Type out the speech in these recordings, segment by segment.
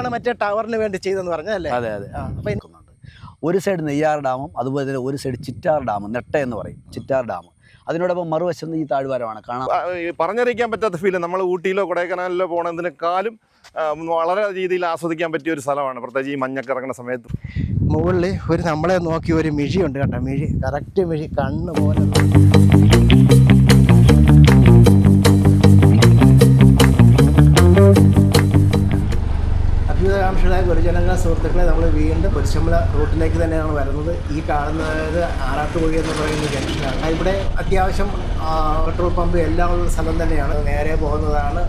ഇതാണ് മറ്റേ ടവറിന് വേണ്ടി ചെയ്തെന്ന് പറഞ്ഞല്ലേ അതെ അതെ. അപ്പൊ ഒരു സൈഡ് നെയ്യാർ ഡാമും അതുപോലെ തന്നെ ഒരു സൈഡ് ചിറ്റാർ ഡാം നെട്ട എന്ന് പറയും ചിറ്റാർ ഡാം. അതിനോടൊപ്പം മറുവശം ഈ താഴ്വാരമാണ് കാണാൻ പറഞ്ഞറിയിക്കാൻ പറ്റാത്ത ഫീൽ നമ്മൾ ഊട്ടിയിലോ കൊടൈക്കനാലിലോ പോണതിനേക്കാളും വളരെ രീതിയിൽ ആസ്വദിക്കാൻ പറ്റിയ ഒരു സ്ഥലമാണ്. പ്രത്യേകിച്ച് ഈ മഞ്ഞൊക്കെ ഇറങ്ങുന്ന സമയത്ത്. മുകളിൽ ഒരു നമ്മളെ നോക്കി ഒരു മിഴിയുണ്ട് കേട്ടോ മിഴി കറക്റ്റ് മിഴി കണ്ണ് പോലെ അഭ്യുതകാംക്ഷികളായ ഗുരുജനങ്ങൾ സുഹൃത്തുക്കളെ നമ്മൾ വീണ്ടും കുരിശമ്പല റൂട്ടിലേക്ക് തന്നെയാണ് വരുന്നത്. ഈ കാണുന്നത് ആറാട്ടുകുഴി എന്ന് പറയുന്ന ജംഗ്ഷനാണ്. ഇവിടെ അത്യാവശ്യം പെട്രോൾ പമ്പ് എല്ലാം ഉള്ള സ്ഥലം തന്നെയാണ്. നേരെ പോകുന്നതാണ്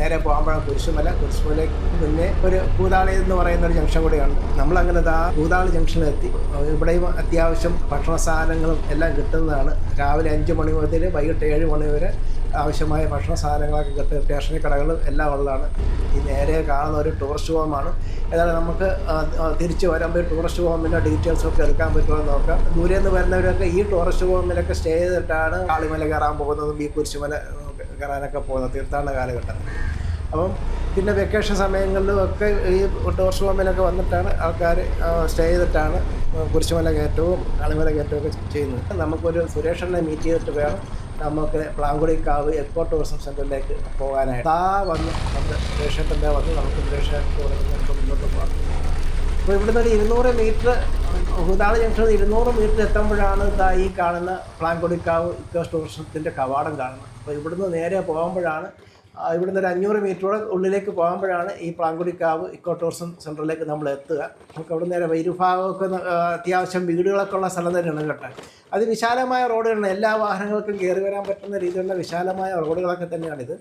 നേരെ പോകുമ്പോഴാണ് കുരിശുമല കുരിശുമലയ്ക്ക് പിന്നെ ഒരു കൂതാളി എന്ന് പറയുന്ന ഒരു ജംഗ്ഷൻ കൂടെയാണ്. നമ്മളങ്ങനെ ആ കൂതാളി ജംഗ്ഷനിലെത്തി ഇവിടെയും അത്യാവശ്യം ഭക്ഷണ സാധനങ്ങളും എല്ലാം കിട്ടുന്നതാണ്. രാവിലെ അഞ്ച് മണി മുതൽ വൈകിട്ട് ഏഴ് മണി വരെ ആവശ്യമായ ഭക്ഷണ സാധനങ്ങളൊക്കെ കിട്ടും. സ്റ്റേഷനറി കടകളും എല്ലാം ഉള്ളതാണ്. ഈ നേരെ കാണുന്ന ഒരു ടൂറിസ്റ്റ് ഹോമാണ്. ഏതായാലും നമുക്ക് തിരിച്ചു വരുമ്പോൾ ടൂറിസ്റ്റ് ഹോമിന്റെ ഡീറ്റെയിൽസൊക്കെ എടുക്കാൻ പറ്റുമോ നോക്കാം. ദൂരെ നിന്ന് വരുന്നവരൊക്കെ ഈ ടൂറിസ്റ്റ് ഹോമിലൊക്കെ സ്റ്റേ ചെയ്തിട്ടാണ് കാളിമല കയറാൻ പോകുന്നതും ഈ കുരിശുമല കയറാനൊക്കെ പോകുന്നത്. തീർത്ഥാടന കാലഘട്ടത്തിൽ അപ്പം പിന്നെ വെക്കേഷൻ സമയങ്ങളിലും ഒക്കെ ഈ ടൂറിസ്റ്റ് ഹോമിലൊക്കെ വന്നിട്ടാണ് ആൾക്കാർ സ്റ്റേ ചെയ്തിട്ടാണ് കുരിശുമല കയറ്റവും കാളിമല കയറ്റവും ഒക്കെ ചെയ്യുന്നത്. നമുക്കൊരു സുരേഷനെ മീറ്റ് ചെയ്തിട്ട് വേണം. നമുക്ക് പ്ലാങ്കുടിക്കാവ് എക്കോ ടൂറിസം സെന്ററിലേക്ക് പോകാനായിട്ട്. ആ വന്ന് നമ്മുടെ ദേശത്തിന്റെ വന്ന് നമുക്ക് ദേശത്തോടെ മുന്നോട്ട് പോകാം. അപ്പോൾ ഇവിടുന്ന് ഒരു ഇരുന്നൂറ് മീറ്റർ ഹുദാള ജംഗ്ഷനിൽ ഇരുന്നൂറ് മീറ്റർ എത്തുമ്പോഴാണ് ഇതാ ഈ കാണുന്ന പ്ലാങ്കുടിക്കാവ് ഇക്കോ ടൂറിസത്തിന്റെ കവാടം കാണുന്നത്. അപ്പോൾ ഇവിടുന്ന് നേരെ പോകുമ്പോഴാണ് ആ, ഇവിടുന്ന് ഒരു അഞ്ഞൂറ് മീറ്ററോടെ ഉള്ളിലേക്ക് പോകുമ്പോഴാണ് ഈ പ്ലാങ്കുടിക്കാവ് ഇക്കോ ടൂറിസം സെന്ററിലേക്ക് നമ്മൾ എത്തുക. നമുക്ക് അവിടെ നേരെ വൈരുഭാഗമൊക്കെ അത്യാവശ്യം വീടുകളൊക്കെ ഉള്ള സ്ഥലം തന്നെയാണ് കേട്ടോ. അത് വിശാലമായ റോഡുകളാണ്. എല്ലാ വാഹനങ്ങൾക്കും കയറി വരാൻ പറ്റുന്ന രീതിയിലുള്ള വിശാലമായ റോഡുകളൊക്കെ തന്നെയാണിത്.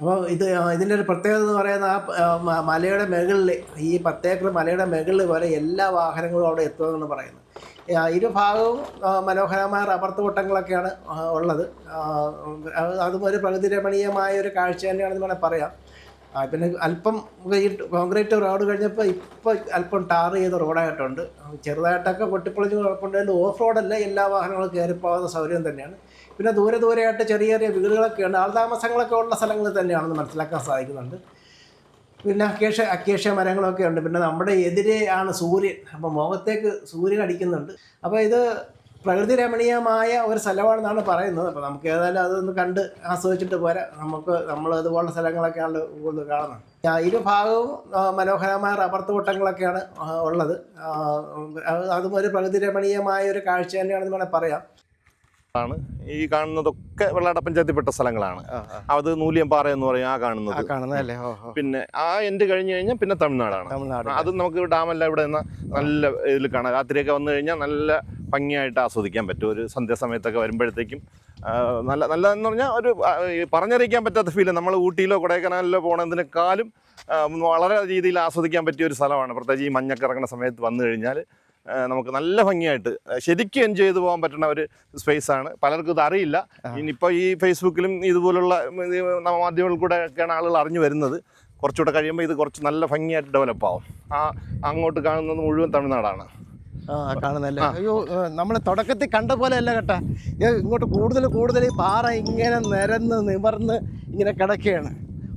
അപ്പോൾ ഇത് ഇതിന്റെ ഒരു പ്രത്യേകത എന്ന് പറയുന്നത് ആ മലയുടെ മുകളിൽ ഈ പത്തേക്കർ മലയുടെ മുകളിൽ വരെ എല്ലാ വാഹനങ്ങളും അവിടെ എത്തുമെന്നാണ് പറയുന്നത്. ഇരുഭാഗവും ഭാഗവും മനോഹരമായ റബ്ബർ തോട്ടങ്ങളൊക്കെയാണ് ഉള്ളത്. അതും ഒരു പ്രകൃതി രമണീയമായ ഒരു കാഴ്ച തന്നെയാണെന്ന് വേണമെങ്കിൽ പറയാം. പിന്നെ അല്പം ഈ കോൺക്രീറ്റ് റോഡ് കഴിഞ്ഞപ്പോൾ ഇപ്പോൾ അല്പം ടാർ ചെയ്ത റോഡായിട്ടുണ്ട്. ചെറുതായിട്ടൊക്കെ പൊട്ടിപ്പൊളിഞ്ഞ് കുഴപ്പമുണ്ടെങ്കിലും ഓഫ് റോഡല്ല എല്ലാ വാഹനങ്ങളും കയറിപ്പോകുന്ന സൗകര്യം തന്നെയാണ്. പിന്നെ ദൂരെ ദൂരെയായിട്ട് ചെറിയ ചെറിയ വീടുകളൊക്കെയുണ്ട്. ആൾതാമസങ്ങളൊക്കെ ഉള്ള സ്ഥലങ്ങൾ തന്നെയാണെന്ന് മനസ്സിലാക്കാൻ സാധിക്കുന്നുണ്ട്. പിന്നെ അക്കേഷ അക്കേഷ മരങ്ങളൊക്കെ ഉണ്ട്. പിന്നെ നമ്മുടെ എതിരെ ആണ് സൂര്യൻ. അപ്പോൾ മുഖത്തേക്ക് സൂര്യൻ അടിക്കുന്നുണ്ട്. അപ്പോൾ ഇത് പ്രകൃതി രമണീയമായ ഒരു സ്ഥലമാണെന്നാണ് പറയുന്നത്. അപ്പോൾ നമുക്ക് ഏതായാലും അതൊന്ന് കണ്ട് ആസ്വദിച്ചിട്ട് പോരാ. നമുക്ക് നമ്മൾ അതുപോലുള്ള സ്ഥലങ്ങളൊക്കെയാണ് കൂടുതൽ കാണുന്നത്. ഇരുഭാഗവും മനോഹരമായ റബ്ബർ തോട്ടങ്ങളൊക്കെയാണ് ഉള്ളത്. അതും ഒരു പ്രകൃതി രമണീയമായ ഒരു കാഴ്ച തന്നെയാണെന്ന് വേണമെങ്കിൽ പറയാം. ആണ്. ഈ കാണുന്നതൊക്കെ വെള്ളാട പഞ്ചായത്തിൽപ്പെട്ട സ്ഥലങ്ങളാണ്. അത് നൂലിയംപാറ എന്ന് പറയും ആ കാണുന്നത്. പിന്നെ ആ എൻഡ് കഴിഞ്ഞു കഴിഞ്ഞാൽ പിന്നെ തമിഴ്നാടാണ്. അത് നമുക്ക് ഡാമെല്ലാം ഇവിടെ നിന്ന് നല്ല ഇതിൽ കാണാം. രാത്രിയൊക്കെ വന്നു കഴിഞ്ഞാൽ നല്ല ഭംഗിയായിട്ട് ആസ്വദിക്കാൻ പറ്റും. ഒരു സന്ധ്യാസമയത്തൊക്കെ വരുമ്പോഴത്തേക്കും നല്ല നല്ലതെന്ന് പറഞ്ഞാൽ ഒരു പറഞ്ഞറിയിക്കാൻ പറ്റാത്ത ഫീൽ നമ്മൾ ഊട്ടിയിലോ കൊടൈക്കനാലിലോ പോണതിനേക്കാളും വളരെ രീതിയിൽ ആസ്വദിക്കാൻ പറ്റിയ ഒരു സ്ഥലമാണ്. പ്രത്യേകിച്ച് ഈ മഞ്ഞൊക്കെ ഇറങ്ങുന്ന സമയത്ത് വന്നു കഴിഞ്ഞാൽ നമുക്ക് നല്ല ഭംഗിയായിട്ട് ശരിക്കും എൻജോയ് ചെയ്ത് പോകാൻ പറ്റുന്ന ഒരു സ്പേസ് ആണ്. പലർക്കും ഇത് അറിയില്ല. ഇനിയിപ്പോൾ ഈ ഫേസ്ബുക്കിലും ഇതുപോലുള്ള ഇത് മാധ്യമങ്ങളിൽ കൂടെ ഒക്കെയാണ് ആളുകൾ അറിഞ്ഞു വരുന്നത്. കുറച്ചുകൂടെ കഴിയുമ്പോൾ ഇത് കുറച്ച് നല്ല ഭംഗിയായിട്ട് ഡെവലപ്പ് ആവും. ആ അങ്ങോട്ട് കാണുന്നത് മുഴുവൻ തമിഴ്നാടാണ്. കാണുന്നല്ലേ അയ്യോ നമ്മൾ തുടക്കത്തിൽ കണ്ട പോലെ അല്ല കേട്ടാ ഇങ്ങോട്ട് കൂടുതൽ കൂടുതൽ പാറ ഇങ്ങനെ നിരന്ന് നിവർന്ന് ഇങ്ങനെ കിടക്കുകയാണ്.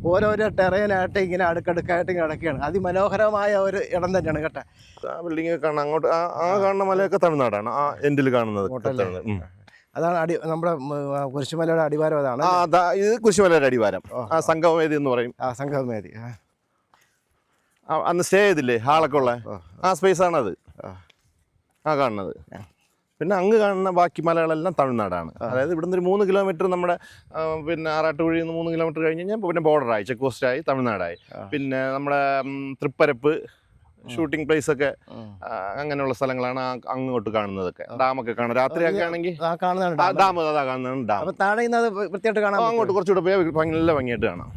ഓരോരോ ടെറയിനായിട്ട് ഇങ്ങനെ അടുക്കടുക്കായിട്ട് കിടക്കുകയാണ്. അതിമനോഹരമായ ഒരു ഇടം തന്നെയാണ് കേട്ടോ. ആ ബിൽഡിംഗ് കാണാൻ അങ്ങോട്ട് ആ ആ കാണുന്ന മലയൊക്കെ തമിഴ്നാടാണ്. ആ എൻഡിൽ കാണുന്നത്? അതാണ് അടി നമ്മുടെ കുരിശുമലയുടെ അടിവാരം അതാണ്. ഇത് കുരിശുമലയുടെ അടിവാരം. ആ സംഗമവേദി എന്ന് പറയും. ആ സംഗമവേദി അന്ന് സ്റ്റേ ചെയ്തില്ലേ? ഹാളൊക്കെ ഉള്ള? ആ സ്പേസ് ആണത്. ആ. ആ കാണുന്നത്. പിന്നെ അങ്ങ് കാണുന്ന ബാക്കി മലകളെല്ലാം തമിഴ്നാടാണ്. അതായത് ഇവിടുന്ന് ഒരു മൂന്ന് കിലോമീറ്റർ നമ്മുടെ പിന്നെ ആറാട്ടുകുഴിയിൽ നിന്ന് മൂന്ന് കിലോമീറ്റർ കഴിഞ്ഞ് കഴിഞ്ഞാൽ പിന്നെ ബോർഡറായി ചെക്ക് പോസ്റ്റായി തമിഴ്നാടായി. പിന്നെ നമ്മുടെ തൃപ്പരപ്പ് ഷൂട്ടിംഗ് പ്ലേസ് ഒക്കെ അങ്ങനെയുള്ള സ്ഥലങ്ങളാണ് അങ്ങോട്ട് കാണുന്നതൊക്കെ. ഡാമൊക്കെ കാണാം. രാത്രിയൊക്കെ ആണെങ്കിൽ ഡാം. അതാ കാണുന്നതാണ് ഡാം. താഴെ വൃത്തിയായിട്ട് ആ, അങ്ങോട്ട് കുറച്ചുകൂടെ പോയാൽ നല്ല ഭംഗിയായിട്ട് കാണാം.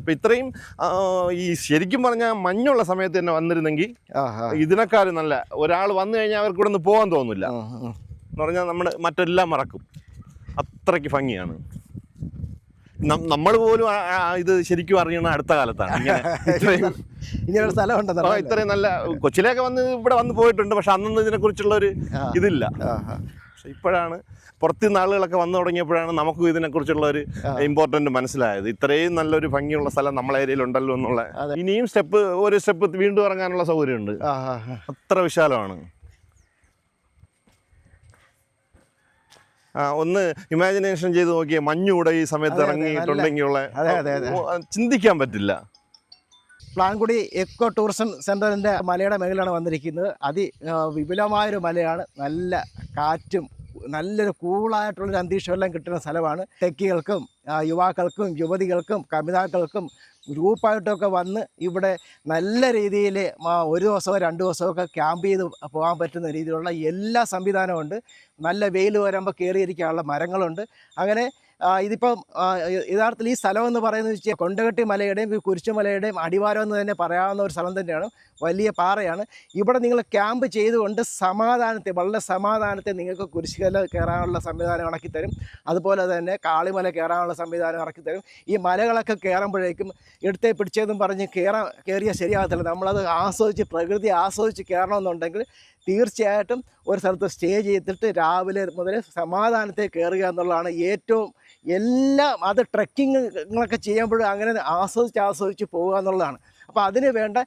അപ്പം ഇത്രയും ഈ ശരിക്കും പറഞ്ഞാൽ മഞ്ഞുള്ള സമയത്ത് തന്നെ വന്നിരുന്നെങ്കിൽ. ഇതിനേക്കാളും നല്ല. ഒരാൾ വന്നു കഴിഞ്ഞാൽ അവർക്ക് ഇവിടെ നിന്ന് പോകാൻ തോന്നില്ല. എന്ന് പറഞ്ഞാൽ നമ്മൾ മറ്റെല്ലാം മറക്കും. അത്രയ്ക്ക് ഭംഗിയാണ്. നമ്മൾ പോലും ഇത് ശരിക്കും അറിയണ അടുത്ത കാലത്താണ്. ഇങ്ങനെ ഇത്രയും ഇങ്ങനെ ഒരു സ്ഥലം ആ, ഉണ്ടെന്നല്ല ഇത്രയും നല്ല കൊച്ചിലേക്ക് വന്ന് ഇവിടെ വന്ന് പോയിട്ടുണ്ട്. പക്ഷെ അന്നൊന്നും ഇതിനെ കുറിച്ചുള്ള ഒരു ഇതില്ല പക്ഷെ. ഇപ്പോഴാണ് പുറത്തുനിന്ന് ആളുകളൊക്കെ വന്നു തുടങ്ങിയപ്പോഴാണ് നമുക്കും ഇതിനെക്കുറിച്ചുള്ള ഒരു ഇമ്പോർട്ടന്റ് മനസ്സിലായത്. ഇത്രയും നല്ലൊരു ഭംഗിയുള്ള സ്ഥലം നമ്മളെ ഏരിയയിൽ ഉണ്ടല്ലോ എന്നുള്ള. ഇനിയും സ്റ്റെപ്പ് ഒരു സ്റ്റെപ്പ് വീണ്ടും ഇറങ്ങാനുള്ള സൗകര്യമുണ്ട്. അത്ര വിശാലമാണ്. ഒന്ന് ഇമാജിനേഷൻ ചെയ്ത് നോക്കിയേ മഞ്ഞൂടെ ഈ സമയത്ത് ഇറങ്ങിയിട്ടുണ്ടെങ്കിൽ അതെ, ഇറങ്ങിയിട്ടുണ്ടെങ്കിലുള്ള അതെ, അതെ, അതെ. ചിന്തിക്കാൻ പറ്റില്ല. പ്ലാൻകുടി എക്കോ ടൂറിസം സെന്ററിന്റെ മലയുടെ മേളിലാണ് വന്നിരിക്കുന്നത്. അതി വിപുലമായൊരു മലയാണ്. നല്ല കാറ്റും നല്ലൊരു കൂളായിട്ടുള്ളൊരു അന്തരീക്ഷമെല്ലാം കിട്ടുന്ന സ്ഥലമാണ്. ടെക്കികൾക്കും യുവാക്കൾക്കും യുവതികൾക്കും കമിതാക്കൾക്കും ഗ്രൂപ്പായിട്ടൊക്കെ വന്ന് ഇവിടെ നല്ല രീതിയിൽ ഒരു ദിവസമോ രണ്ട് ദിവസമോ ഒക്കെ ക്യാമ്പ് ചെയ്ത് പോകാൻ പറ്റുന്ന രീതിയിലുള്ള എല്ലാ സംവിധാനവും ഉണ്ട്. നല്ല വെയിൽ വരുമ്പോൾ കയറിയിരിക്കാനുള്ള മരങ്ങളുണ്ട്. അങ്ങനെ ഇതിപ്പം യഥാർത്ഥത്തിൽ ഈ സ്ഥലം എന്ന് പറയുന്നത് വെച്ചാൽ കൊണ്ടകട്ടി മലയുടെയും കുരിശുമലയുടെയും അടിവാരം എന്ന് തന്നെ പറയാവുന്ന ഒരു സ്ഥലം തന്നെയാണ്. വലിയ പാറയാണ്. ഇവിടെ നിങ്ങൾ ക്യാമ്പ് ചെയ്തുകൊണ്ട് സമാധാനത്തെ വളരെ സമാധാനത്തെ നിങ്ങൾക്ക് കുരിശുകല കയറാനുള്ള സംവിധാനം ഇറക്കി അതുപോലെ തന്നെ കാളിമല കയറാനുള്ള സംവിധാനം ഇറക്കി തരും. ഈ മലകളൊക്കെ കയറുമ്പോഴേക്കും എടുത്തേ പിടിച്ചതെന്നും പറഞ്ഞ് കയറാൻ കയറിയാൽ ശരിയാകത്തില്ല. നമ്മളത് ആസ്വദിച്ച് പ്രകൃതി ആസ്വദിച്ച് കയറണമെന്നുണ്ടെങ്കിൽ തീർച്ചയായിട്ടും ഒരു സ്ഥലത്ത് സ്റ്റേ ചെയ്തിട്ട് രാവിലെ മുതൽ സമാധാനത്തെ കയറുക എന്നുള്ളതാണ് ഏറ്റവും എല്ലാം അത് ട്രെക്കിങ്ങുകളൊക്കെ ചെയ്യുമ്പോഴും അങ്ങനെ ആസ്വദിച്ച് ആസ്വദിച്ച് പോവുക എന്നുള്ളതാണ്. അപ്പോൾ അതിന് വേണ്ട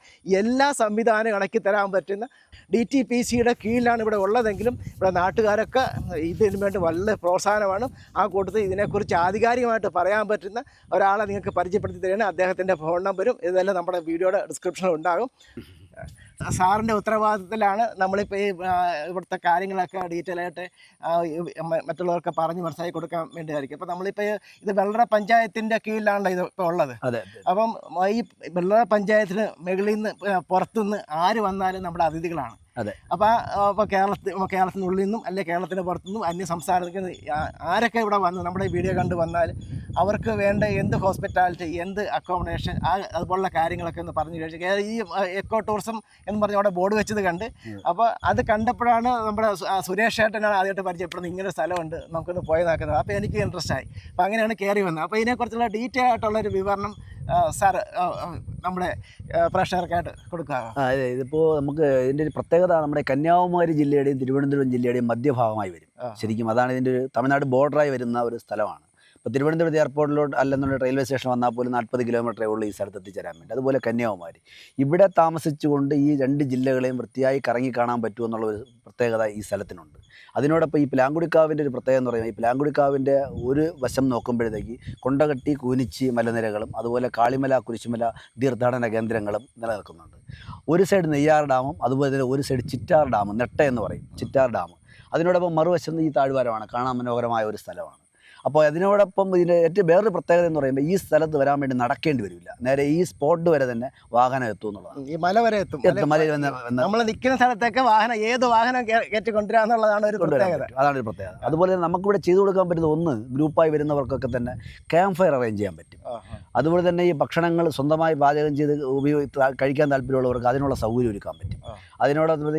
എല്ലാ സംവിധാനവും ഇണക്കി തരാൻ പറ്റുന്ന ഡി ടി പി സിയുടെ കീഴിലാണ് ഇവിടെ ഉള്ളതെങ്കിലും ഇവിടെ നാട്ടുകാരൊക്കെ ഇതിന് വേണ്ടി വളരെ പ്രോത്സാഹനമാണ്. ആ കൂട്ടത്തിൽ ഇതിനെക്കുറിച്ച് ആധികാരികമായിട്ട് പറയാൻ പറ്റുന്ന ഒരാളെ നിങ്ങൾക്ക് പരിചയപ്പെടുത്തി തരികയാണ്. അദ്ദേഹത്തിന്റെ ഫോൺ നമ്പരും ഇതെല്ലാം നമ്മുടെ വീഡിയോയുടെ ഡിസ്ക്രിപ്ഷനിൽ ഉണ്ടാകും. സാറിന്റെ ഉത്തരവാദിത്തത്തിലാണ് നമ്മളിപ്പോൾ ഈ ഇവിടുത്തെ കാര്യങ്ങളൊക്കെ ഡീറ്റെയിൽ ആയിട്ട് മറ്റുള്ളവർക്ക് പറഞ്ഞ് മനസ്സിലാക്കി കൊടുക്കാൻ വേണ്ടിയായിരിക്കും. അപ്പോൾ നമ്മളിപ്പോൾ ഇത് വെള്ളറ പഞ്ചായത്തിന്റെ കീഴിലാണല്ലോ ഇത് ഇപ്പോൾ ഉള്ളത്. അതെ അപ്പം ഈ വെള്ളറ പഞ്ചായത്തിന് മുകളിൽ നിന്ന് പുറത്തുനിന്ന് ആര് വന്നാലും നമ്മുടെ അതിഥികളാണ്. അതെ. അപ്പോൾ അപ്പൊ കേരളത്തിൽ കേരളത്തിനുള്ളിൽ നിന്നും അല്ലെങ്കിൽ കേരളത്തിന് പുറത്തുനിന്നും അന്യ സംസ്ഥാനത്തേക്ക് ആരൊക്കെ ഇവിടെ വന്ന് നമ്മുടെ ഈ വീഡിയോ കണ്ട് വന്നാൽ അവർക്ക് വേണ്ട എന്ത് ഹോസ്പിറ്റാലിറ്റി എന്ത് അക്കോമഡേഷൻ ആ അതുപോലുള്ള കാര്യങ്ങളൊക്കെ ഒന്ന് പറഞ്ഞു കഴിച്ചു ഈ എക്കോ ടൂറിസം എന്ന് പറഞ്ഞ് അവിടെ ബോർഡ് വെച്ചത് കണ്ട്. അപ്പോൾ അത് കണ്ടപ്പോഴാണ് നമ്മുടെ സുരേഷ് ഏട്ടനാണ് ആദ്യമായിട്ട് പരിചയപ്പെടുന്നത്. ഇങ്ങനെ സ്ഥലമുണ്ട് നമുക്കൊന്ന് പോയി നോക്കുന്നത് അപ്പോൾ എനിക്ക് ഇൻട്രസ്റ്റ് ആയി. അപ്പോൾ അങ്ങനെയാണ് കയറി വന്നത്. അപ്പോൾ ഇതിനെക്കുറിച്ചുള്ള ഡീറ്റെയിൽ ആയിട്ടുള്ള ഒരു വിവരണം സാർ നമ്മുടെ പ്രേക്ഷകർക്കായിട്ട് കൊടുക്കാമോ ആ അതെ ഇതിപ്പോൾ നമുക്ക് ഇതിന്റെ ഒരു പ്രത്യേകത നമ്മുടെ കന്യാകുമാരി ജില്ലയുടെയും തിരുവനന്തപുരം ജില്ലയുടെയും മധ്യഭാഗമായി വരും. ശരിക്കും അതാണ് ഇതിന്റെ ഒരു തമിഴ്നാട് ബോർഡറായി വരുന്ന ഒരു സ്ഥലമാണ്. ഇപ്പോൾ തിരുവനന്തപുരത്ത് എയർപോർട്ടിലോട്ട് അല്ലെന്നുള്ള റെയിൽവേ സ്റ്റേഷൻ വന്നാൽ പോലും നാൽപ്പത് കിലോമീറ്ററേ ഉള്ളൂ ഈ സ്ഥലത്ത് എത്തിച്ചേരാൻ വേണ്ടി. അതുപോലെ കന്യാകുമാരി. ഇവിടെ താമസിച്ചുകൊണ്ട് ഈ രണ്ട് ജില്ലകളെയും വൃത്തിയായി കറങ്ങി കാണാൻ പറ്റുമെന്നുള്ള ഒരു പ്രത്യേകത ഈ സ്ഥലത്തിനുണ്ട്. അതിനോടൊപ്പം ഈ പ്ലാങ്കുടിക്കാവിന്റെ ഒരു പ്രത്യേകത എന്ന് പറയുന്നത് ഈ പ്ലാങ്കുടിക്കാവിന്റെ ഒരു വശം നോക്കുമ്പോഴത്തേക്ക് കൊണ്ടകട്ടി കൂനിച്ചി മലനിരകളും അതുപോലെ കാളിമല കുരിശുമല തീർത്ഥാടന കേന്ദ്രങ്ങളും നിലനിൽക്കുന്നുണ്ട്. ഒരു സൈഡ് നെയ്യാർ ഡാമും അതുപോലെ തന്നെ ഒരു സൈഡ് ചിറ്റാർ ഡാമും നെട്ട എന്ന് പറയും ചിറ്റാർ ഡാം. അതിനോടൊപ്പം മറുവശം ഈ താഴ്വാരമാണ് കാണാൻ മനോഹരമായ ഒരു സ്ഥലമാണ്. അപ്പോൾ അതിനോടൊപ്പം ഇതിന്റെ ഏറ്റവും വേറൊരു പ്രത്യേകത എന്ന് പറയുമ്പോൾ ഈ സ്ഥലത്ത് വരാൻ വേണ്ടി നടക്കേണ്ടി വരില്ല. നേരെ ഈ സ്പോട്ട് വരെ തന്നെ വാഹനം എത്തും എന്നുള്ളതാണ്. ഈ മല വരെ എത്തും. എത്തും, മലയിൽ വന്ന് നമ്മൾ നിൽക്കുന്ന സ്ഥലത്തൊക്കെ വാഹനം ഏത് വാഹനം കയറ്റി കൊണ്ടുവരാന്നുള്ളതാണ് ഒരു പ്രത്യേകത. അതാണ് ഒരു പ്രത്യേകത. അതുപോലെ തന്നെ നമുക്കിവിടെ ചെയ്തു കൊടുക്കാൻ പറ്റുന്ന ഒന്ന് ഗ്രൂപ്പായി വരുന്നവർക്കൊക്കെ തന്നെ ക്യാമ്പ് ഫയർ അറേഞ്ച് ചെയ്യാൻ പറ്റും. അതുപോലെ തന്നെ ഈ ഭക്ഷണങ്ങൾ സ്വന്തമായി പാചകം ചെയ്ത് ഉപയോഗി കഴിക്കാൻ താല്പര്യമുള്ളവർക്ക് അതിനുള്ള സൗകര്യം ഒരുക്കാൻ പറ്റും.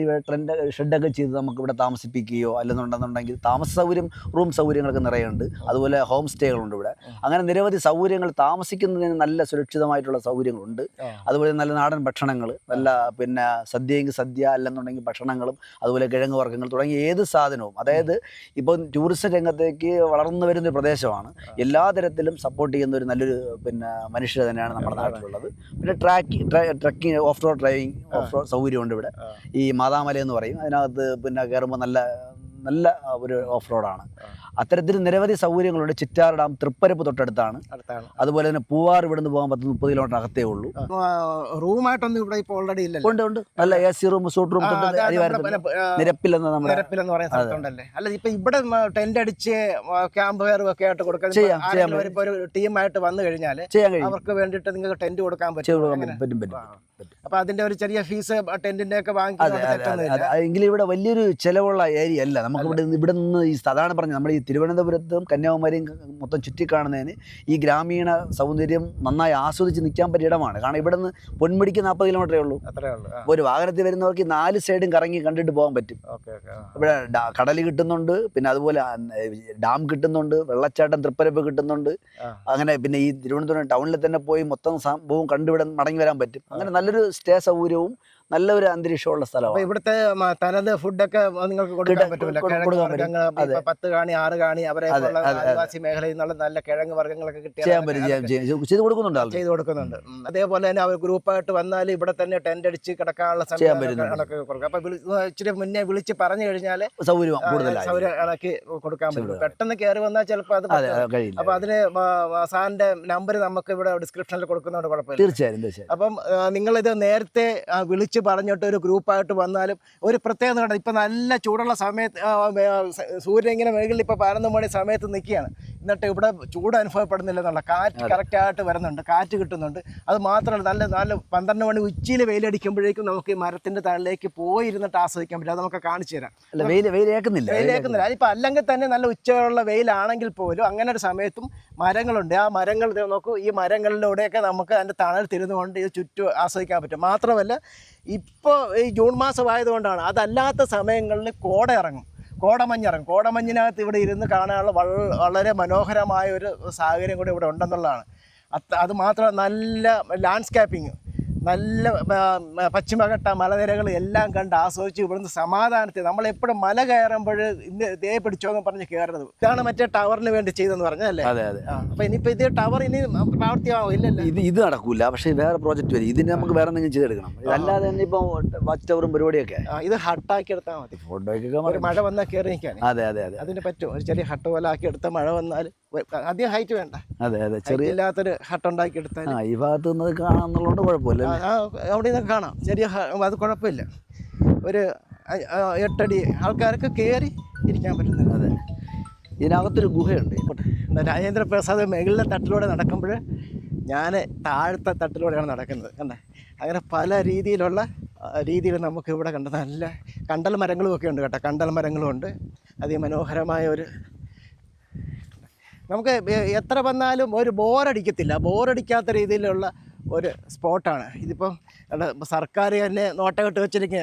ഈ ട്രെൻഡ് ഷെഡൊക്കെ ചെയ്ത് നമുക്ക് ഇവിടെ താമസിപ്പിക്കുകയോ അല്ലെന്നുണ്ടെന്നുണ്ടെങ്കിൽ താമസ സൗകര്യം റൂം സൗകര്യങ്ങളൊക്കെ നിറയുണ്ട് അതുപോലെ ഹോം സ്റ്റേകളുണ്ട് ഇവിടെ. അങ്ങനെ നിരവധി സൗകര്യങ്ങൾ താമസിക്കുന്നതിന് നല്ല സുരക്ഷിതമായിട്ടുള്ള സൗകര്യങ്ങളുണ്ട്. അതുപോലെ നല്ല നാടൻ ഭക്ഷണങ്ങൾ നല്ല പിന്നെ സദ്യയെങ്കിൽ സദ്യ അല്ലെന്നുണ്ടെങ്കിൽ ഭക്ഷണങ്ങളും അതുപോലെ കിഴങ്ങ് വർഗങ്ങൾ തുടങ്ങിയ ഏത് സാധനവും അതായത് ഇപ്പം ടൂറിസ്റ്റ് രംഗത്തേക്ക് വളർന്നു വരുന്ന ഒരു പ്രദേശമാണ് എല്ലാ തരത്തിലും സപ്പോർട്ട് ചെയ്യുന്ന ഒരു നല്ലൊരു പിന്നെ മനുഷ്യർ തന്നെയാണ് നമ്മുടെ നാട്ടിലുള്ളത്. പിന്നെ tracking trekking off road driving off road സൗകര്യമുണ്ട് ഇവിടെ. ഈ മാതാമല എന്ന് പറയും. അതിനകത്ത് പിന്നെ കയറുമ്പോൾ നല്ല നല്ല ഒരു ഓഫ് റോഡാണ്. അത്തരത്തിൽ നിരവധി സൗകര്യങ്ങളുണ്ട്. ചിറ്റാർ ഡാം തൃപ്പരപ്പ് തൊട്ടടുത്താണ്. അതുപോലെ തന്നെ പൂവാർ ഇവിടുന്ന് പോകാൻ പത്ത് മുപ്പത് കിലോമീറ്റർ അകത്തേ ഉള്ളൂ. റൂമായിട്ടൊന്നും ഇവിടെ ഇപ്പോൾ ഓൾറെഡി ഇല്ല ഉണ്ട് ഉണ്ട്. നല്ല A C room suite room അതാണ് അരിവാരത്ത് നമ്മുടെ നിരപ്പിലെന്ന് പറയുന്ന സ്ഥലത്തുണ്ടല്ലേ? അല്ല ഇപ്പൊ ഇവിടെ ടെന്റ് അടിച്ച് ക്യാമ്പ് ഫയർ ഒക്കെ ആയിട്ട് കൊടുക്കാൻ ചെയ്യാം, ചെയ്യാം. ഒരു ടീമായിട്ട് വന്നു കഴിഞ്ഞാൽ ചെയ്യാൻ കഴിയും. അവർക്ക് വേണ്ടിയിട്ട് നിങ്ങൾക്ക് ടെന്റ് കൊടുക്കാൻ പറ്റും. പറ്റും അപ്പൊ അതിന്റെ ഒരു ചെറിയ ഫീസ് ടെന്റിന്റെ ഒക്കെ അതെ എങ്കിലും ഇവിടെ വലിയൊരു ചെലവുള്ള ഏരിയ അല്ല. നമുക്ക് ഇവിടെ ഇവിടെ നിന്ന് ഈ സ്ഥലമാണ് പറഞ്ഞത്. നമ്മൾ ഈ തിരുവനന്തപുരത്തും കന്യാകുമാരിയും മൊത്തം ചുറ്റിക്കാണുന്നതിന് ഈ ഗ്രാമീണ സൗന്ദര്യം നന്നായി ആസ്വദിച്ച് നിൽക്കാൻ പറ്റിയ ഇടമാണ്. കാരണം ഇവിടെ നിന്ന് പൊന്മുടിക്ക് നാൽപ്പത് കിലോമീറ്ററേ ഉള്ളൂ. അത്രേ ഉള്ളൂ. ഒരു വാഹനത്തിൽ വരുന്നവർക്ക് നാല് സൈഡും കറങ്ങി കണ്ടിട്ട് പോകാൻ പറ്റും. ഇവിടെ കടൽ കിട്ടുന്നുണ്ട് പിന്നെ അതുപോലെ ഡാം കിട്ടുന്നുണ്ട് വെള്ളച്ചാട്ടം തൃപ്പരപ്പ് കിട്ടുന്നുണ്ട്. അങ്ങനെ പിന്നെ ഈ തിരുവനന്തപുരം ടൗണിൽ തന്നെ പോയി മൊത്തം സംഭവം കണ്ടുവിടാൻ മടങ്ങി വരാൻ പറ്റും. അങ്ങനെ നല്ലൊരു സ്റ്റേ സൗകര്യവും നല്ലൊരു അന്തരീക്ഷമുള്ള അപ്പൊ സ്ഥലമാണ് ഇവിടുത്തെ തനത് ഫുഡൊക്കെ നിങ്ങൾക്ക് കൊടുക്കാൻ പറ്റുമല്ലോ. പത്ത് കാണി ആറ് കാണി അവരെ. ആദിവാസി മേഖലയിൽ നിന്നുള്ള നല്ല കിഴങ്ങ് വർഗങ്ങളൊക്കെ കിട്ടിയാൽ ചെയ്യാൻ പറ്റും ചെയ്ത് കൊടുക്കുന്നുണ്ട് ചെയ്ത് കൊടുക്കുന്നുണ്ട്. അതേപോലെ തന്നെ അവർ ഗ്രൂപ്പായിട്ട് വന്നാൽ ഇവിടെ തന്നെ ടെന്റ് അടിച്ച് കിടക്കാനുള്ള സമയം അപ്പൊ ഇച്ചിരി മുന്നേ വിളിച്ച് പറഞ്ഞു കഴിഞ്ഞാൽ സൗകര്യം സൗകര്യം ഇളക്കി കൊടുക്കാൻ പറ്റും. പെട്ടെന്ന് കയറി വന്നാൽ ചിലപ്പോൾ അത് അപ്പൊ അതിന് സാറിന്റെ നമ്പർ നമുക്ക് ഇവിടെ ഡിസ്ക്രിപ്ഷനിൽ കൊടുക്കുന്നതുകൊണ്ട് കുഴപ്പമില്ല. തീർച്ചയായും അപ്പം നിങ്ങൾ ഇത് നേരത്തെ ആ, വിളിച്ച് പറഞ്ഞിട്ട് ഒരു ഗ്രൂപ്പായിട്ട് വന്നാലും ഒരു പ്രത്യേകത ഇപ്പം നല്ല ചൂടുള്ള സമയത്ത് സൂര്യൻ ഇങ്ങനെ മേളിൽ ഇപ്പോൾ പതിനൊന്ന് മണി സമയത്ത് നിൽക്കുകയാണ്. എന്നിട്ട് ഇവിടെ ചൂട് അനുഭവപ്പെടുന്നില്ല എന്നുള്ള കാറ്റ് കറക്റ്റായിട്ട് വരുന്നുണ്ട് കാറ്റ് കിട്ടുന്നുണ്ട്. അത് മാത്രമല്ല നല്ല നല്ല പന്ത്രണ്ട് മണി ഉച്ചയിൽ വെയിലടിക്കുമ്പോഴേക്കും നമുക്ക് ഈ മരത്തിന്റെ താഴിലേക്ക് പോയിരുന്നിട്ട് ആസ്വദിക്കാൻ പറ്റും. അത് നമുക്ക് കാണിച്ചു തരാം. അല്ല വെയിൽ വെയിലേക്കുന്നില്ല വെയിലേക്കുന്നില്ല അതിപ്പോൾ അല്ലെങ്കിൽ തന്നെ നല്ല ഉച്ചയുള്ള വെയിലാണെങ്കിൽ പോലും അങ്ങനെ ഒരു സമയത്തും മരങ്ങളുണ്ട്. ആ മരങ്ങൾ നോക്കൂ ഈ മരങ്ങളിലൂടെയൊക്കെ നമുക്ക് അതിന്റെ തണൽ തിരുന്നുകൊണ്ട് ഇത് ചുറ്റും ആസ്വദിക്കാൻ പറ്റും. മാത്രമല്ല ഇപ്പോൾ ഈ ജൂൺ മാസമായതുകൊണ്ടാണ് അതല്ലാത്ത സമയങ്ങളിൽ കോട ഇറങ്ങും. കോടമഞ്ഞിറങ്ങും. കോടമഞ്ഞിനകത്ത് ഇവിടെ ഇരുന്ന് കാണാനുള്ള വള- വളരെ മനോഹരമായ ഒരു സാഹചര്യം കൂടി ഇവിടെ ഉണ്ടെന്നുള്ളതാണ്. അത് മാത്രമല്ല മാത്രം നല്ല ലാൻഡ്സ്കേപ്പിങ് നല്ല പശ്ചിമഘട്ട മലനിരകൾ എല്ലാം കണ്ട് ആസ്വദിച്ച് ഇവിടുന്ന് സമാധാനത്തിൽ നമ്മളെപ്പോഴും മല കയറുമ്പോൾ ഇന്ന് ദേ പിടിച്ചോ എന്ന് പറഞ്ഞ് കയറുന്നത് ഇതാണ് മറ്റേ ടവറിന് വേണ്ടി ചെയ്തെന്ന് പറഞ്ഞല്ലേ അതെ അതെ. അപ്പൊ ഇനിയിപ്പോ ഇത് ടവർ ഇനി പ്രാവർത്തിയാവും ഇല്ലല്ലോ ഇത് ഇത് നടക്കൂല. പക്ഷേ വേറെ പ്രോജക്റ്റ് വരും. ഇതിന് നമുക്ക് വേറെ എന്തെങ്കിലും ചെയ്തെടുക്കണം. അല്ലാതെ തന്നെ ഇപ്പൊ വാച്ച് ടവറും പരിപാടിയൊക്കെ. ഇത് ഹട്ടാക്കി എടുത്താൽ മതി. മഴ വന്നാൽ കയറി നിൽക്കാൻ അതെ അതെ അതെ. അതിന് പറ്റും. ഒരു ചെറിയ ഹട്ട് പോലെ ആക്കി എടുത്ത മഴ വന്നാൽ അധികം ഹൈറ്റ് വേണ്ട. അതെ അതെ. ചെറിയ ഇല്ലാത്തൊരു ഹട്ട് ഉണ്ടാക്കി എടുത്താൽ ആ ഈ ഭാഗത്ത് നിന്ന് കാണാന്നുള്ളതുകൊണ്ട് കുഴപ്പമില്ല അവിടെ നിന്ന് കാണാം. ചെറിയ അത് കുഴപ്പമില്ല. ഒരു എട്ടടി ആൾക്കാർക്ക് കയറി ഇരിക്കാൻ പറ്റുന്നില്ല അതെ. ഇതിനകത്തൊരു ഗുഹയുണ്ട്. രാജേന്ദ്ര പ്രസാദ് മുകളിലെ തട്ടിലൂടെ നടക്കുമ്പോൾ ഞാൻ താഴത്തെ തട്ടിലൂടെയാണ് നടക്കുന്നത്. കണ്ടേ? അങ്ങനെ പല രീതിയിലുള്ള രീതിയിൽ നമുക്ക് ഇവിടെ കണ്ട നല്ല കണ്ടൽ മരങ്ങളും ഒക്കെ ഉണ്ട് കേട്ടോ. കണ്ടൽ മരങ്ങളും ഉണ്ട്. അതിമനോഹരമായ ഒരു നമുക്ക് എത്ര വന്നാലും ഒരു ബോറടിക്കത്തില്ല ബോറടിക്കാത്ത രീതിയിലുള്ള ഒരു സ്പോട്ടാണ് ഇതിപ്പം സർക്കാർ തന്നെ നോട്ടമിട്ട് വെച്ചിരിക്കുക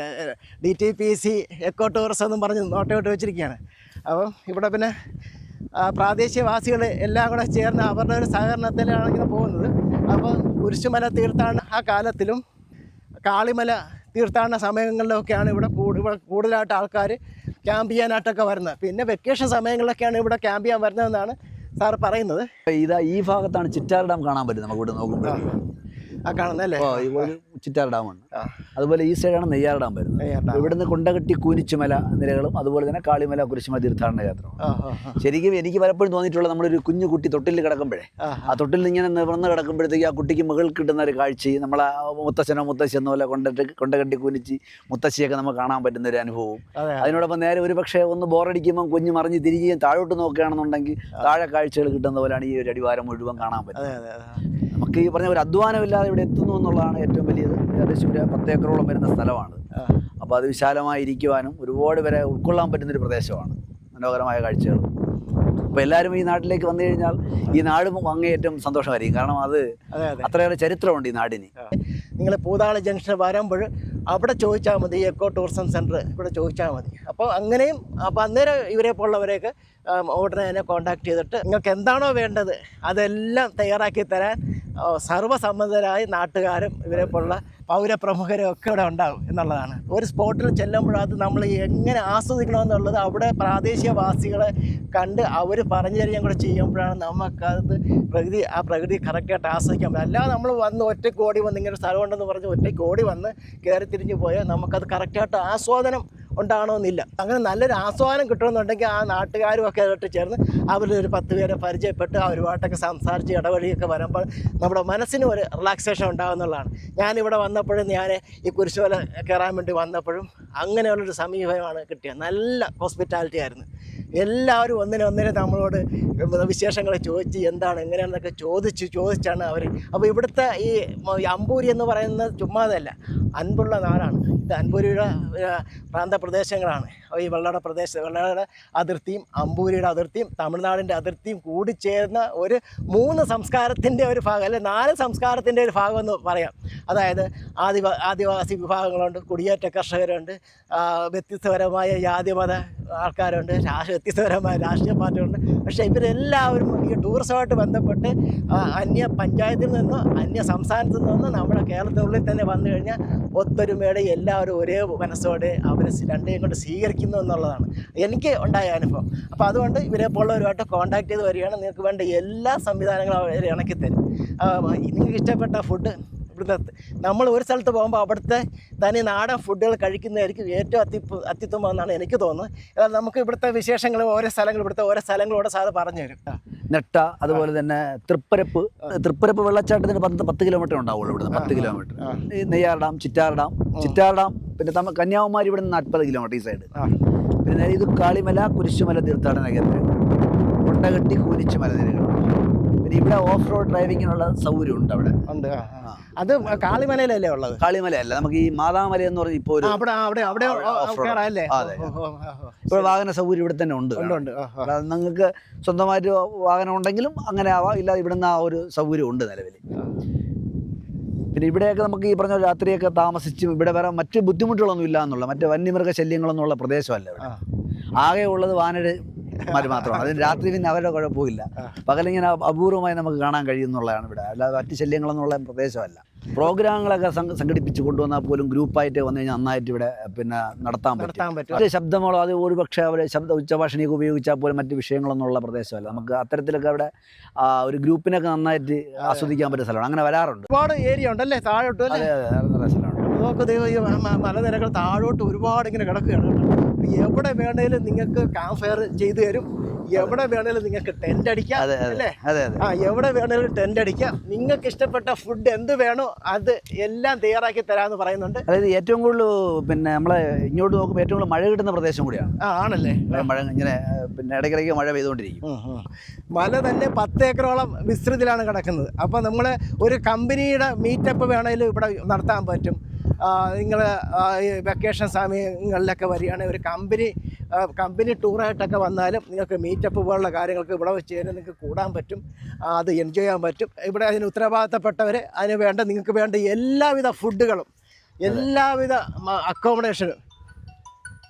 D T P C eco tourism എന്നും പറഞ്ഞ് നോട്ടമിട്ട് വെച്ചിരിക്കുകയാണ് അപ്പം ഇവിടെ പിന്നെ പ്രാദേശികവാസികൾ എല്ലാം കൂടെ ചേർന്ന് അവരുടെ ഒരു സഹകരണത്തിലാണ് ഇങ്ങനെ പോകുന്നത്. അപ്പം കുരിശുമല തീർത്ഥാടന ആ കാലത്തിലും കാളിമല തീർത്ഥാടന സമയങ്ങളിലൊക്കെയാണ് ഇവിടെ ഇവിടെ കൂടുതലായിട്ട് ആൾക്കാർ ക്യാമ്പ് ചെയ്യാനായിട്ടൊക്കെ വരുന്നത്. പിന്നെ വെക്കേഷൻ സമയങ്ങളിലൊക്കെയാണ് ഇവിടെ ക്യാമ്പ് ചെയ്യാൻ വരുന്നതെന്നാണ് സാർ പറയുന്നത്? ഇതാ ഈ ഭാഗത്താണ് ചിറ്റാർ ഡാം കാണാൻ പറ്റും നമുക്ക് ഇവിടെ നോക്കുമ്പോൾ ആ കാണുന്നല്ലേ ചിറ്റാർ ഡാമാണ്. അതുപോലെ ഈ സൈഡാണ് നെയ്യാർ ഡാം വരുന്നത്. ഇവിടുന്ന് കൊണ്ടകെട്ടി കൂനിച്ചുമല നിരകളും അതുപോലെ തന്നെ കാളിമല കുരിശുമല തീർത്ഥാടന യാത്ര. ശരിക്കും എനിക്ക് പലപ്പോഴും തോന്നിയിട്ടുള്ള നമ്മളൊരു കുഞ്ഞു കുട്ടി തൊട്ടിൽ കിടക്കുമ്പോഴേ. ആ തൊട്ടിൽ ഇങ്ങനെ നിവർന്ന് കിടക്കുമ്പോഴത്തേക്ക് ആ കുട്ടിക്ക് മുകളിൽ കിട്ടുന്ന ഒരു കാഴ്ച നമ്മളെ മുത്തച്ഛനോ മുത്തശ്ശനോ പോലെ കൊണ്ടിട്ട് കൊണ്ടകെട്ടി കുനിച്ച് മുത്തശ്ശിയൊക്കെ നമുക്ക് കാണാൻ പറ്റുന്ന ഒരു അനുഭവം അതിനോടൊപ്പം നേരെ ഒരു പക്ഷേ ഒന്ന് ബോറടിക്കുമ്പോൾ കുഞ്ഞ് മറിഞ്ഞ് തിരികെയും താഴോട്ട് നോക്കുകയാണെന്നുണ്ടെങ്കിൽ താഴെ കാഴ്ചകൾ കിട്ടുന്ന പോലെയാണ് ഈ ഒരു അടിവാരം മുഴുവൻ കാണാൻ പറ്റുന്നത്. നമുക്ക് ഈ പറഞ്ഞ ഒരു അധ്വാനമില്ലാതെ ഇവിടെ എത്തുന്നു എന്നുള്ളതാണ് ഏറ്റവും വലിയത്. ഏകദേശം ഒരു പത്ത് ഏക്കറോളം വരുന്ന സ്ഥലമാണ്. അപ്പോൾ അത് വിശാലമായി ഇരിക്കുവാനും ഒരുപാട് പേരെ ഉൾക്കൊള്ളാൻ പറ്റുന്നൊരു പ്രദേശമാണ്. മനോഹരമായ കാഴ്ചകൾ അപ്പോൾ എല്ലാവരും ഈ നാട്ടിലേക്ക് വന്നു കഴിഞ്ഞാൽ ഈ നാടും അങ്ങേയറ്റം സന്തോഷമായിരിക്കും. കാരണം അത് അതെ അതെ. അത്രയേറെ ചരിത്രമുണ്ട് ഈ നാടിന്. നിങ്ങൾ പൂതാള ജംഗ്ഷൻ വരുമ്പോൾ അവിടെ ചോദിച്ചാൽ മതി എക്കോ ടൂറിസം സെന്റർ ഇവിടെ ചോദിച്ചാൽ മതി. അപ്പോൾ അങ്ങനെയും അപ്പോൾ അന്നേരം ഇവരെ പോലുള്ളവരെയൊക്കെ ഉടനെ തന്നെ കോൺടാക്ട് ചെയ്തിട്ട് നിങ്ങൾക്ക് എന്താണോ വേണ്ടത് അതെല്ലാം തയ്യാറാക്കി തരാൻ സർവസമ്മതരായ നാട്ടുകാരും ഇവരെ പോലുള്ള പൗരപ്രമുഖരും ഒക്കെ ഇവിടെ ഉണ്ടാകും എന്നുള്ളതാണ്. ഒരു സ്പോട്ടിൽ ചെല്ലുമ്പോൾ അത് നമ്മൾ എങ്ങനെ ആസ്വദിക്കണമെന്നുള്ളത് അവിടെ പ്രാദേശികവാസികളെ കണ്ട് അവർ പറഞ്ഞു തരികയും കൂടെ ചെയ്യുമ്പോഴാണ് നമുക്കത് പ്രകൃതി ആ പ്രകൃതി കറക്റ്റായിട്ട് ആസ്വദിക്കാൻ പറ്റും അല്ലാതെ നമ്മൾ വന്ന് ഒറ്റയ്ക്ക് ഓടി വന്ന് ഇങ്ങനെ സ്ഥലമുണ്ടെന്ന് പറഞ്ഞ് ഒറ്റയ്ക്ക് ഓടി വന്ന് കയറി തിരിഞ്ഞ് പോയാൽ നമുക്കത് കറക്റ്റായിട്ട് ആസ്വാദനം ഉണ്ടാകണമെന്നില്ല. അങ്ങനെ നല്ലൊരു ആസ്വാദനം കിട്ടണമെന്നുണ്ടെങ്കിൽ ആ നാട്ടുകാരും ഒക്കെ ആയിട്ട് ചേർന്ന് അവരിൽ ഒരു പത്ത് പേരെ പരിചയപ്പെട്ട് അവരുമായിട്ടൊക്കെ സംസാരിച്ച് ഇടവഴിയൊക്കെ വരുമ്പോൾ നമ്മുടെ മനസ്സിന് ഒരു റിലാക്സേഷൻ ഉണ്ടാകുന്നുള്ളതാണ് ഞാനിവിടെ വന്നപ്പോഴും ഞാൻ ഈ കുരിശുമല കയറാൻ വേണ്ടി വന്നപ്പോഴും അങ്ങനെയുള്ളൊരു സമീപനമാണ് കിട്ടിയത്. നല്ല ഹോസ്പിറ്റാലിറ്റി ആയിരുന്നു. എല്ലാവരും ഒന്നിനെ ഒന്നിനെ നമ്മളോട് വിശേഷങ്ങൾ ചോദിച്ച് എന്താണ് എങ്ങനെയാണെന്നൊക്കെ ചോദിച്ച് ചോദിച്ചാണ് അവർ അപ്പോൾ ഇവിടുത്തെ ഈ അമ്പൂരി എന്ന് പറയുന്നത് ചുമ്മാതല്ല. അൻപുള്ള നാടാണ്. ഇത് അൻപൂരിയുടെ പ്രാന്തപ്രദേശങ്ങളാണ് ഈ വെള്ളയുടെ പ്രദേശ വെള്ളയുടെ അതിർത്തിയും അമ്പൂരിയുടെ അതിർത്തിയും തമിഴ്നാടിന്റെ അതിർത്തിയും കൂടിച്ചേർന്ന ഒരു മൂന്ന് സംസ്കാരത്തിന്റെ ഒരു ഭാഗം അല്ലെ നാല് സംസ്കാരത്തിന്റെ ഒരു ഭാഗം എന്ന് പറയാം. അതായത് ആദിവ ആദിവാസി വിഭാഗങ്ങളുണ്ട് കുടിയേറ്റ കർഷകരുണ്ട് വ്യത്യസ്തപരമായ ജാതിമത ആൾക്കാരുണ്ട് രാഷ്ട്രീയ വ്യത്യസ്തപരമായ രാഷ്ട്രീയ പാർട്ടികളുണ്ട്. പക്ഷേ ഇവരെല്ലാവരും ഈ ടൂറിസമായിട്ട് ബന്ധപ്പെട്ട് അന്യ പഞ്ചായത്തിൽ നിന്നോ അന്യ സംസ്ഥാനത്തു നിന്നോ നമ്മുടെ കേരളത്തിനുള്ളിൽ തന്നെ വന്നു കഴിഞ്ഞാൽ ഒത്തൊരുമയുടെ എല്ലാവരും ഒരേ മനസ്സോടെ അവർ രണ്ടേയും കൊണ്ട് സ്വീകരിക്കുന്നു എന്നുള്ളതാണ്. എനിക്ക് ഉണ്ടായ അനുഭവം. അപ്പോൾ അതുകൊണ്ട് ഇവരെ പോലുള്ളവരുമായിട്ട് കോൺടാക്ട് ചെയ്ത് വരികയാണ്. നിങ്ങൾക്ക് വേണ്ട എല്ലാ സംവിധാനങ്ങളും അവർ ഇണക്കി തരും നിങ്ങൾക്ക് ഇഷ്ടപ്പെട്ട ഫുഡ് ഇവിടുത്തെ നമ്മൾ ഒരു സ്ഥലത്ത് പോകുമ്പോൾ അവിടുത്തെ തനി നാടൻ ഫുഡുകൾ കഴിക്കുന്നതായിരിക്കും ഏറ്റവും അത്യ അത്യുത്തമം എന്നാണ് എനിക്ക് തോന്നുന്നത്. എന്നാൽ നമുക്ക് ഇവിടുത്തെ വിശേഷങ്ങൾ ഓരോ സ്ഥലങ്ങൾ ഇവിടുത്തെ ഓരോ സ്ഥലങ്ങളോട് സാധ പറഞ്ഞു തരും. നെട്ട അതുപോലെ തന്നെ തൃപ്പരപ്പ്. തൃപ്പരപ്പ് വെള്ളച്ചാട്ടത്തിന് പത്ത് പത്ത് കിലോമീറ്റർ ഉണ്ടാവുള്ളൂ ഇവിടുന്ന് പത്ത് കിലോമീറ്റർ. ഈ Neyyar dam Chittar dam. Chittar dam പിന്നെ നമ്മൾ കന്യാകുമാരി ഇവിടെ നിന്ന് നാൽപ്പത് കിലോമീറ്റർ ഈ സൈഡ് പിന്നെ ഇത് കാളിമല കുരിശുമല തീർത്ഥാടന കേന്ദ്രം. കൊണ്ടകെട്ടി കുരിശുമല മലനിരകൾ. പിന്നെ ഇവിടെ ഓഫ് റോഡ് ഡ്രൈവിങ്ങിനുള്ള സൗകര്യം ഉണ്ട് അവിടെ ഉണ്ട് ആ, ആ. അത് കാളിമലയിലല്ലേ ഉള്ളത് കാളിമലയല്ല നമുക്ക് ഈ മാതാമല എന്ന് പറഞ്ഞ ഇപ്പോൾ ഒരു ആ, അവിടെ അവിടെ അവിടെ അവിടെ off road. കയറാല്ലേ അതെ. ഓ, ഓ, ഓ, ഓ. ഇപ്പോൾ വാഹന സൗകര്യം ഇവിടെ തന്നെ ഉണ്ട് ഉണ്ട് ഉണ്ട് ആ, ആ. അല്ലാതെ നിങ്ങൾക്ക് സ്വന്തമായിട്ട് വാഹനം ഉണ്ടെങ്കിലും അങ്ങനെ ആവാം ഇല്ല ഇവിടുന്ന് ആ ഒരു സൗകര്യം ഉണ്ട് നിലവിൽ പിന്നെ ഇവിടെയൊക്കെ നമുക്ക് ഈ പറഞ്ഞ പോലെ രാത്രിയൊക്കെ താമസിച്ച് ഇവിടെ വേറെ മറ്റ് ബുദ്ധിമുട്ടുകളൊന്നും ഇല്ല എന്നുള്ള മറ്റ് വന്യമൃഗ ശല്യങ്ങളൊന്നും ഉള്ള പ്രദേശമല്ല ഇവിടെ ആ. ആകെ ഉള്ളത് വാനരമാർ മാത്രമാണ്. അതിന് രാത്രി പിന്നെ അവരുടെ കുഴപ്പമില്ല പകലിങ്ങനെ അപൂർവമായി നമുക്ക് കാണാൻ കഴിയുന്നുള്ളതാണ് ഇവിടെ. അല്ലാതെ മറ്റ് ശല്യങ്ങളെന്നുള്ള പ്രദേശമല്ല. പ്രോഗ്രാമുകളൊക്കെ സംഘ- സംഘടിപ്പിച്ച് കൊണ്ടുവന്നാൽ പോലും ഗ്രൂപ്പായിട്ട് വന്നു കഴിഞ്ഞാൽ നന്നായിട്ട് ഇവിടെ പിന്നെ നടത്താൻ പറ്റും. മറ്റ് ശബ്ദങ്ങളോ അത് ഒരുപക്ഷെ അവർ ശബ്ദ ഉച്ചഭാഷണിയൊക്കെ ഉപയോഗിച്ചാൽ പോലും മറ്റ് വിഷയങ്ങളൊന്നുള്ള പ്രദേശമല്ല. നമുക്ക് അത്തരത്തിലൊക്കെ അവിടെ ഒരു ഗ്രൂപ്പിനൊക്കെ നന്നായിട്ട് ആസ്വദിക്കാൻ പറ്റിയ സ്ഥലമാണ്. അങ്ങനെ വരാറുണ്ട്. ഒരുപാട് ഏരിയ ഉണ്ടല്ലേ താഴോട്ട് അതെ അതെ സ്ഥലമാണ് നമുക്ക് മലനിരകൾ താഴോട്ട് ഒരുപാട് ഇങ്ങനെ കിടക്കുകയാണ്. എവിടെ വേണേലും നിങ്ങൾക്ക് ക്യാമ്പ് ഫയർ ചെയ്തു തരും. എവിടെ വേണേലും നിങ്ങൾക്ക് ടെന്റ് അടിക്കാം അല്ലേ? അതെ അതെ. ആ എവിടെ വേണേലും ടെന്റ് അടിക്കാം. നിങ്ങൾക്ക് ഇഷ്ടപ്പെട്ട ഫുഡ് എന്ത് വേണോ അത് എല്ലാം തയ്യാറാക്കി തരാമെന്ന് പറയുന്നുണ്ട്. അതായത് ഏറ്റവും കൂടുതൽ പിന്നെ നമ്മളെ ഇങ്ങോട്ട് നോക്കുമ്പോൾ ഏറ്റവും കൂടുതൽ മഴ കിട്ടുന്ന പ്രദേശം കൂടിയാണ്. ആ ആണല്ലേ? മഴ ഇങ്ങനെ പിന്നെ ഇടയ്ക്കിടയ്ക്ക് മഴ പെയ്തുകൊണ്ടിരിക്കും. മല തന്നെ പത്ത് ഏക്കറോളം വിസ്തൃതിയിലാണ് കിടക്കുന്നത്. അപ്പോൾ നമ്മൾ ഒരു കമ്പനിയുടെ മീറ്റപ്പ് വേണേലും ഇവിടെ നടത്താൻ പറ്റും. നിങ്ങൾ വെക്കേഷൻ സമയങ്ങളിലൊക്കെ വരികയാണെങ്കിൽ ഒരു കമ്പനി കമ്പനി ടൂറായിട്ടൊക്കെ വന്നാലും നിങ്ങൾക്ക് മീറ്റപ്പ് പോലുള്ള കാര്യങ്ങൾക്ക് ഇവിടെ വെച്ച് കഴിഞ്ഞാൽ നിങ്ങൾക്ക് കൂടാൻ പറ്റും. അത് എൻജോയ് ചെയ്യാൻ പറ്റും. ഇവിടെ അതിന് ഉത്തരവാദിത്തപ്പെട്ടവർ അതിന് വേണ്ട നിങ്ങൾക്ക് വേണ്ട എല്ലാവിധ ഫുഡുകളും എല്ലാവിധ അക്കോമഡേഷനും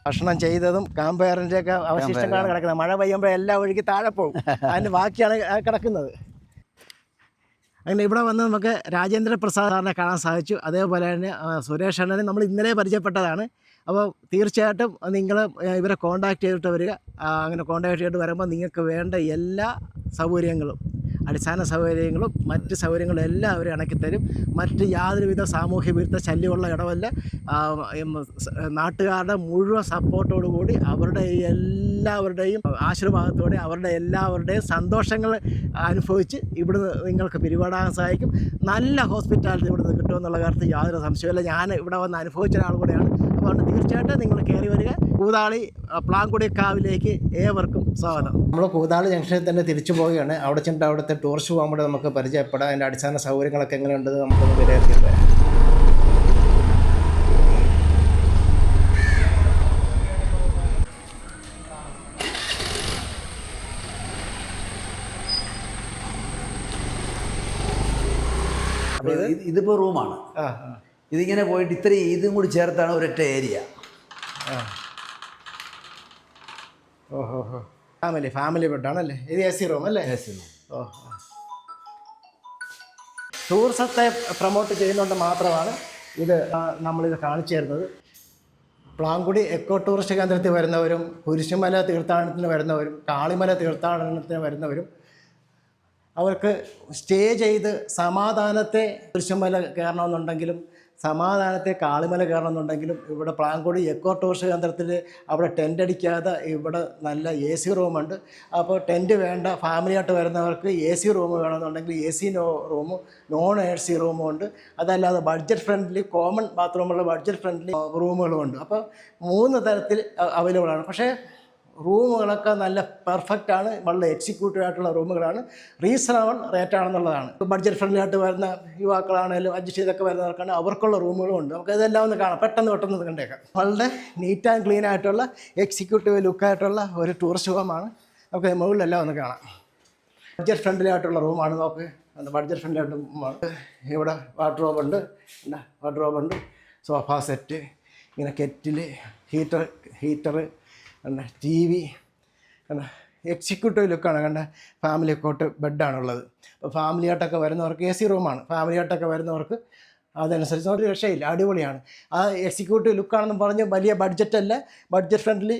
ഭക്ഷണം ചെയ്തതും കാമ്പയറിന്റെയൊക്കെ അവശിഷ്ടങ്ങളാണ് കിടക്കുന്നത്. മഴ പെയ്യുമ്പോൾ എല്ലാം ഒഴുകി താഴെ പോകും. അതിന് ബാക്കിയാണ് കിടക്കുന്നത്. അങ്ങനെ ഇവിടെ വന്ന് നമുക്ക് രാജേന്ദ്ര പ്രസാദ് സാറിനെ കാണാൻ സാധിച്ചു. അതേപോലെ തന്നെ സുരേഷ് അണ്ണനെ നമ്മൾ ഇന്നലെ പരിചയപ്പെട്ടതാണ്. അപ്പോൾ തീർച്ചയായിട്ടും നിങ്ങൾ ഇവരെ കോൺടാക്റ്റ് ചെയ്തിട്ട് വരിക. അങ്ങനെ കോൺടാക്റ്റ് ചെയ്തിട്ട് വരുമ്പോൾ നിങ്ങൾക്ക് വേണ്ട എല്ലാ സൗകര്യങ്ങളും അടിസ്ഥാന സൗകര്യങ്ങളും മറ്റ് സൗകര്യങ്ങളും എല്ലാം അവർ ഇണക്കിത്തരും മറ്റ് യാതൊരുവിധ സാമൂഹ്യ വിരുദ്ധ ശല്യമുള്ള ഇടവല്ല നാട്ടുകാരുടെ മുഴുവൻ സപ്പോർട്ടോടു കൂടി അവരുടെ എല്ലാവരുടെയും ആശീർവാദത്തോടെ അവരുടെ എല്ലാവരുടെയും സന്തോഷങ്ങൾ അനുഭവിച്ച് ഇവിടുന്ന് നിങ്ങൾക്ക് പിരിപാടാൻ സഹായിക്കും. നല്ല ഹോസ്പിറ്റാലിറ്റി ഇവിടുന്ന് കിട്ടുമെന്നുള്ള കാര്യത്തിൽ യാതൊരു സംശയമില്ല ഞാൻ ഇവിടെ വന്ന് അനുഭവിച്ച ഒരാൾ കൂടെയാണ്. അതുകൊണ്ട് തീർച്ചയായിട്ടും നിങ്ങൾ കയറി വരിക. കൂതാളി പ്ലാങ്കുടിക്കാവിലേക്ക് പ്ലാങ്കുടി കാവിലേക്ക് ഏവർക്കും സ്വാഗതം. നമ്മൾ കൂതാളി ജംഗ്ഷനിൽ തന്നെ തിരിച്ചു പോവുകയാണ്. അവിടെ ചെന്നിട്ട് അവിടുത്തെ ടൂറിസ്റ്റ് പോകുമ്പോൾ നമുക്ക് പരിചയപ്പെടാം. അതിന്റെ അടിസ്ഥാന സൗകര്യങ്ങളൊക്കെ എങ്ങനെയുണ്ടെന്ന് നമുക്കൊന്ന് വിലയിരുത്തി വരാം അപ്പോൾ ഇത് ഇതിപ്പോൾ റൂമാണ്. ഇതിങ്ങനെ പോയിട്ട് ഇത്രയും ഇതും കൂടി ചേർത്താണ് ഒരൊറ്റ ഏരിയ ഓഹോ ഫാമിലി ഫാമിലി ബെഡാണല്ലേ ഇത് എ സി റൂം അല്ലേ? ഓ ടൂറിസത്തെ പ്രൊമോട്ട് ചെയ്യുന്നുണ്ട് മാത്രമാണ് ഇത് നമ്മളിത് കാണിച്ചു തരുന്നത്. പ്ലാങ്കുടി എക്കോ ടൂറിസ്റ്റ് കേന്ദ്രത്തിൽ വരുന്നവരും കുരിശുമല തീർത്ഥാടനത്തിന് വരുന്നവരും കാളിമല തീർത്ഥാടനത്തിന് വരുന്നവരും അവർക്ക് സ്റ്റേ ചെയ്ത് സമാധാനത്തെ ദൃശ്യമല കയറണമെന്നുണ്ടെങ്കിലും സമാധാനത്തെ കാളിമല കയറണമെന്നുണ്ടെങ്കിലും ഇവിടെ പ്ലാങ്കോടി എക്കോ ടൂറിസ്റ്റ് കേന്ദ്രത്തിൽ അവിടെ ടെന്റ് അടിക്കാതെ ഇവിടെ നല്ല എ സി റൂമുണ്ട്. അപ്പോൾ ടെന്റ് വേണ്ട ഫാമിലിയായിട്ട് വരുന്നവർക്ക് എ സി റൂം വേണമെന്നുണ്ടെങ്കിൽ എ സി നോ റൂമും നോൺ എ സി റൂമും ഉണ്ട്. അതല്ലാതെ ബഡ്ജറ്റ് ഫ്രണ്ട്ലി കോമൺ ബാത്റൂമുള്ള ബഡ്ജറ്റ് ഫ്രണ്ട്ലി റൂമുകളും ഉണ്ട് അപ്പോൾ മൂന്ന് തരത്തിൽ അവൈലബിൾ ആണ് പക്ഷേ റൂമുകളൊക്കെ നല്ല പെർഫെക്റ്റ് ആണ്. വളരെ എക്സിക്യൂട്ടീവ് ആയിട്ടുള്ള റൂമുകളാണ്. റീസണബിൾ റേറ്റ് ആണെന്നുള്ളതാണ്. ബഡ്ജറ്റ് ഫ്രണ്ട്ലി ആയിട്ട് വരുന്ന യുവാക്കളാണെങ്കിലും അഡ്ജസ്റ്റ് ചെയ്തൊക്കെ വരുന്നവർക്കാണ് അവർക്കുള്ള റൂമുകളും ഉണ്ട്. നമുക്ക് ഇതെല്ലാം ഒന്ന് കാണാം. പെട്ടെന്ന് പെട്ടെന്ന് കണ്ടേക്കാം. വളരെ നീറ്റ് ആൻഡ് ക്ലീൻ ആയിട്ടുള്ള എക്സിക്യൂട്ടീവ് ലുക്കായിട്ടുള്ള ഒരു ടൂറിസ്റ്റ് ഹോമാണ് നമുക്ക് മുകളിലെല്ലാം ഒന്ന് കാണാം. ബഡ്ജറ്റ് ഫ്രണ്ട്ലി ആയിട്ടുള്ള റൂമാണ് നോക്ക്. ബഡ്ജറ്റ് ഫ്രണ്ട്ലി ആയിട്ട് റൂമാണ്. ഇവിടെ വാർഡ്രോബ് ഉണ്ട്. വാർഡ്രോബ് ഉണ്ട്. സോഫ സെറ്റ് ഇങ്ങനെ കെറ്റിൽ ഹീറ്റർ ഹീറ്റർ കണ്ട ടി വി കണ്ട എക്സിക്യൂട്ടീവ് ലുക്കാണ് കണ്ട ഫാമിലി കോട്ട് ബെഡാണുള്ളത് അപ്പോൾ ഫാമിലി ആയിട്ടൊക്കെ വരുന്നവർക്ക് എ സി റൂമാണ് ഫാമിലി ആയിട്ടൊക്കെ വരുന്നവർക്ക് അതനുസരിച്ച് ഒരു രക്ഷയില്ല. അടിപൊളിയാണ്. ആ എക്സിക്യൂട്ടീവ് ലുക്കാണെന്ന് പറഞ്ഞ് വലിയ ബഡ്ജറ്റ് അല്ല ബഡ്ജറ്റ് ഫ്രണ്ട്ലി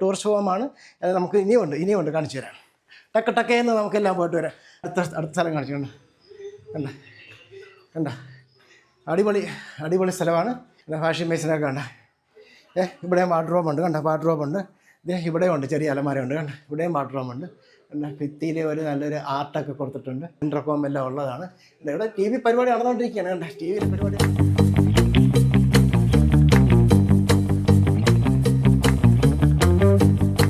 ടൂറിസ്റ്റ് ഹോമാണ് നമുക്ക് ഇനിയുമുണ്ട് ഇനിയുമുണ്ട് കാണിച്ചു തരാം. ടക്ക ടക്കയെന്ന് നമുക്കെല്ലാം പോയിട്ട് വരാം. അടുത്ത അടുത്ത സ്ഥലം കാണിച്ചു കണ്ട കണ്ട കണ്ട. അടിപൊളി അടിപൊളി സ്ഥലമാണ്. ഫാഷൻ മേസിനൊക്കെ കണ്ട. ഏ ഇവിടെയും വാർഡ്രോബുണ്ട് കണ്ട? വാർഡ്രോബ് ഉണ്ട്. ഇതേ ഇവിടെയും ഉണ്ട് ചെറിയ അലമാരയുണ്ട് കണ്ടോ? ഇവിടെയും വാർഡ്രോബുണ്ട് പിന്നെ ഭിത്തിയിൽ ഒരു നല്ലൊരു ആർട്ടൊക്കെ കൊടുത്തിട്ടുണ്ട്. ഇന്റർകോം എല്ലാം ഉള്ളതാണ്. ഇവിടെ ടി വി പരിപാടി നടന്നുകൊണ്ടിരിക്കുകയാണ് കണ്ടോ? ടി വി പരിപാടി.